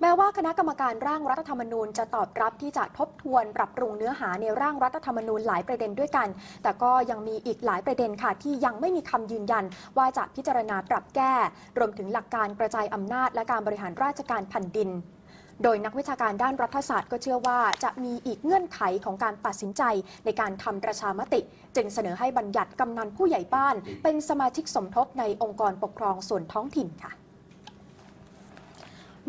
แม้ว่าคณะกรรมการร่างรัฐธรรมนูญจะตอบรับที่จะทบทวนปรับปรุงเนื้อหาในร่างรัฐธรรมนูญหลายประเด็นด้วยกัน แต่ก็ยังมีอีกหลายประเด็นค่ะ ที่ยังไม่มีคำยืนยัน ว่าจะพิจารณาปรับแก้ รวมถึงหลักการกระจายอำนาจและการบริหารราชการแผ่นดินโดยนักวิชาการด้านรัฐศาสตร์ก็เชื่อว่าจะมีอีกเงื่อนไขของการตัดสินใจในการทำประชามติ จึงเสนอให้บัญญัติกำนันผู้ใหญ่บ้าน เป็นสมาชิกสมทบในองค์กรปกครองส่วนท้องถิ่นค่ะ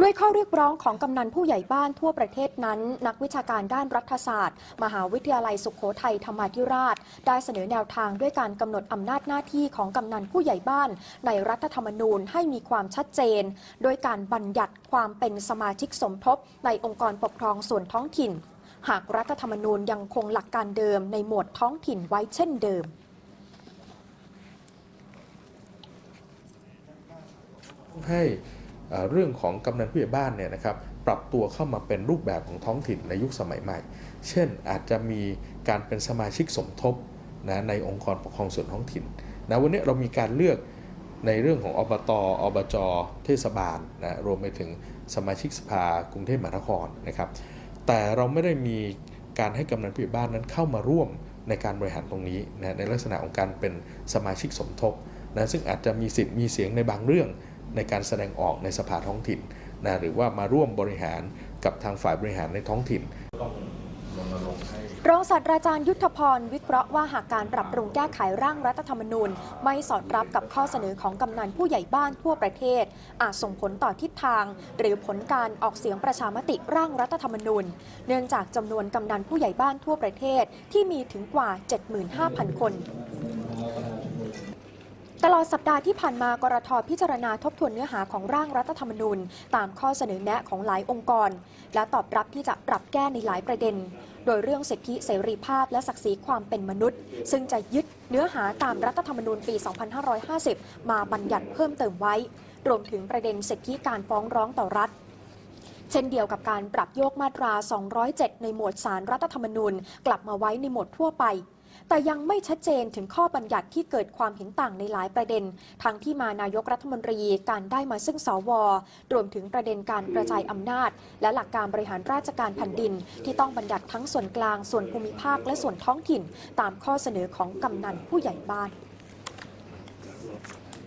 ด้วยข้อเรียกร้องของกำนันผู้ใหญ่บ้านทั่วประเทศนั้น นักวิชาการด้านรัฐศาสตร์ มหาวิทยาลัยสุขโขทัยธรรมาธิราช ได้เสนอแนวทางด้วยการกำหนดอำนาจหน้าที่ของกำนันผู้ใหญ่บ้าน ในรัฐธรรมนูญให้มีความชัดเจน โดยการบัญญัติความเป็นสมาชิกสมทบ ในองค์กรปกครองส่วนท้องถิ่น หากรัฐธรรมนูญยังคงหลักการเดิมในหมวดท้องถิ่นไว้เช่นเดิมให้ เรื่องของกำนันผู้ใหญ่บ้านเนี่ยนะครับปรับตัวเข้ามาเป็นรูปแบบของท้องถิ่นในยุคสมัยใหม่ เช่นอาจจะมีการเป็นสมาชิกสมทบนะในองค์กรปกครองส่วนท้องถิ่นนะวันนี้เรามีการเลือกในเรื่องของอบต อบจ เทศบาลนะรวมไปถึงสมาชิกสภากรุงเทพมหานครนะครับ แต่เราไม่ได้มีการให้กำนันผู้ใหญ่บ้านนั้นเข้ามาร่วมในการบริหารตรงนี้นะในลักษณะของการเป็นสมาชิกสมทบนะซึ่งอาจจะมีสิทธิ์มีเสียงในบางเรื่อง ในการแสดงออกในสภาท้องถิ่นนะหรือว่ามาร่วมบริหารกับทางฝ่ายบริหารในท้องถิ่นรองศาสตราจารย์ยุทธพร วิเคราะห์ว่าหากการปรับปรุงแก้ไขร่างรัฐธรรมนูญ ไม่สอดรับกับข้อเสนอของกำนันผู้ใหญ่บ้านทั่วประเทศ อาจส่งผลต่อทิศทาง หรือผลการออกเสียงประชามติร่างรัฐธรรมนูญ เนื่องจากจำนวนกำนันผู้ใหญ่บ้านทั่วประเทศที่มีถึงกว่า 75,000 คน ตลอดสัปดาห์ที่ผ่านมากรทพิจารณาทบทวนเนื้อหาของร่างรัฐธรรมนูญ ตามข้อเสนอแนะของหลายองค์กร และตอบรับที่จะปรับแก้ในหลายประเด็น โดยเรื่องสิทธิเสรีภาพและศักดิ์ศรีความเป็นมนุษย์ ซึ่งจะยึดเนื้อหาตามรัฐธรรมนูญปี 2550 มาบัญญัติเพิ่มเติมไว้ รวมถึงประเด็นสิทธิการฟ้องร้องต่อรัฐเช่นเดียวกับการปรับโยกมาตรา 207 ในหมวดสารรัฐธรรมนูญ กลับมาไว้ในหมวดทั่วไป แต่ยังไม่ชัดเจนถึงข้อบัญญัติที่เกิดความเห็นต่างในหลายประเด็น ทั้งที่มานายกรัฐมนตรีการได้มาซึ่งสวรวมถึงประเด็นการกระจายอำนาจ และหลักการบริหารราชการแผ่นดิน ที่ต้องบัญญัติทั้งส่วนกลางส่วนภูมิภาคและส่วนท้องถิ่น ตามข้อเสนอของกำนันผู้ใหญ่บ้าน